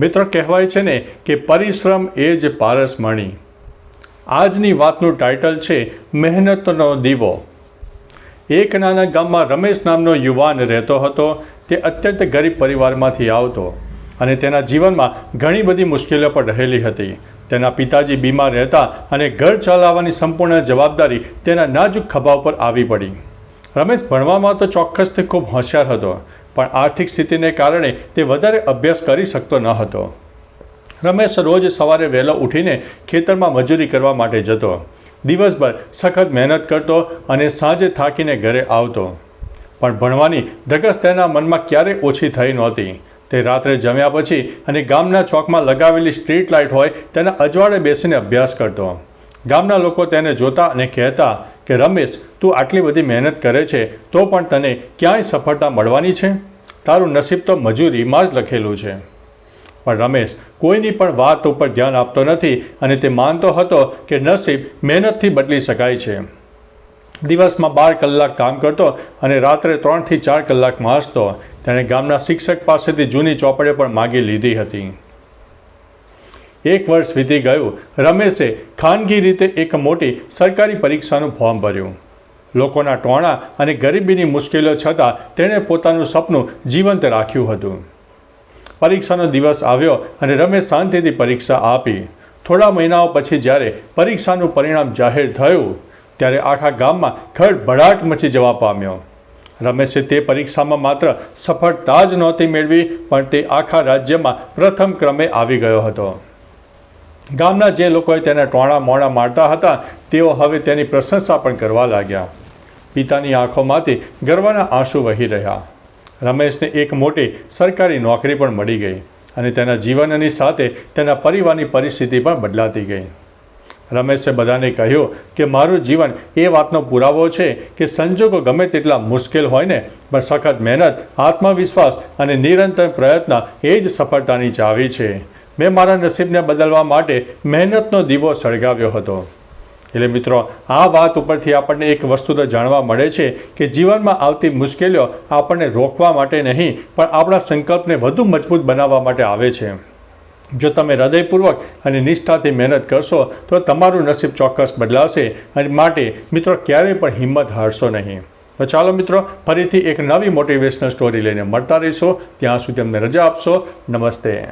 મિત્રો કહેવાય છે ને કે પરિશ્રમ એ જ પારસમણી. આજની વાતનું ટાઇટલ છે મહેનતનો દીવો. એક નાના ગામમાં રમેશ નામનો યુવાન રહેતો હતો, તે અત્યંત ગરીબ પરિવારમાંથી આવતો અને તેના જીવનમાં ઘણી બધી મુશ્કેલીઓ પણ રહેલી હતી. તેના પિતાજી બીમાર રહેતા અને ઘર ચલાવવાની સંપૂર્ણ જવાબદારી તેના નાજુક ખભા પર આવી પડી. રમેશ ભણવામાં તો ચોક્કસથી ખૂબ હોશિયાર હતો પણ આર્થિક સ્થિતિને કારણે તે વધારે અભ્યાસ કરી શકતો ન હતો. રમેશ રોજ સવારે વહેલો ઉઠીને ખેતરમાં મજૂરી કરવા માટે જતો. દિવસભર સખત મહેનત કરતો અને સાંજે થાકીને ઘરે આવતો. પણ ભણવાની ધગસ તેના મનમાં ક્યારેય ઓછી થઈ નહોતી. તે રાત્રે જમ્યા પછી અને ગામના ચોકમાં લગાવેલી સ્ટ્રીટ લાઇટ હોય તેના અજવાળે બેસીને અભ્યાસ કરતો. ગામના લોકો તેને જોતા અને કહેતા કે, રમેશ, તું આટલી બધી મહેનત કરે છે, તો પણ તને ક્યાંય સફળતા મળવાની છે? તારું નસીબ તો મજૂરીમાં જ લખેલું છે. પણ રમેશ, કોઈની પણ વાત ઉપર ધ્યાન આપતો નથી અને તે માનતો હતો કે નસીબ મહેનતથી બદલી શકાય છે. દિવસમાં બાર કલાક કામ કરતો અને રાત્રે ત્રણથી ચાર કલાક વાંચતો. તેણે ગામના શિક્ષક પાસેથી જૂની ચોપડે પણ માગી લીધી હતી. એક વર્ષ વીતી ગયું. રમેશે ખાનગી રીતે એક મોટી સરકારી પરીક્ષાનું ફોર્મ ભર્યું. લોકોના ટોણા અને ગરીબીની મુશ્કેલીઓ છતાં તેણે પોતાનું સપનું જીવંત રાખ્યું હતું. પરીક્ષાનો દિવસ આવ્યો અને રમેશ શાંતિથી પરીક્ષા આપી. થોડા મહિનાઓ પછી જ્યારે પરીક્ષાનું પરિણામ જાહેર થયું, ત્યારે આખા ગામમાં ખડભડાટ મચી જવા પામ્યો. રમેશે તે પરીક્ષામાં માત્ર સફળતા જ નહોતી મેળવી, પણ તે આખા રાજ્યમાં પ્રથમ ક્રમે આવી ગયો હતો. ગામના જે લોકોએ તેને ટોણા મોણા મારતા હતા, તેઓ હવે તેની પ્રશંસા પણ કરવા લાગ્યા. પિતાની આંખોમાંથી ગર્વના આંસુ વહી રહ્યા. રમેશને એક મોટી સરકારી નોકરી પણ મળી ગઈ અને તેના જીવનની સાથે તેના પરિવારની પરિસ્થિતિ પણ બદલાતી ગઈ. રમેશે બધાને કહ્યું કે, મારું જીવન એ વાતનો પુરાવો છે કે સંજોગો ગમે તેટલા મુશ્કેલ હોય ને, પણ સખત મહેનત, આત્મવિશ્વાસ અને નિરંતર પ્રયત્ન એ જ સફળતાની ચાવી છે. મેં મારા નસીબને બદલવા માટે મહેનતનો દીવો સળગાવ્યો હતો. એટલે મિત્રો, આ વાત ઉપરથી આપણને એક વસ્તુ તો જાણવા મળે છે કે જીવનમાં આવતી મુશ્કેલીઓ આપણને રોકવા માટે નહીં, પણ આપણા સંકલ્પને વધુ મજબૂત બનાવવા માટે આવે છે. જો તમે હૃદયપૂર્વક અને નિષ્ઠાથી મહેનત કરશો, તો તમારું નસીબ ચોક્કસ બદલાશે અને માટે મિત્રો ક્યારેય પણ હિંમત હારશો નહીં. તો ચાલો મિત્રો, ફરીથી એક નવી મોટિવેશનલ સ્ટોરી લઈને મળતા રહીશો. ત્યાં સુધી અમને રજા આપશો. નમસ્તે.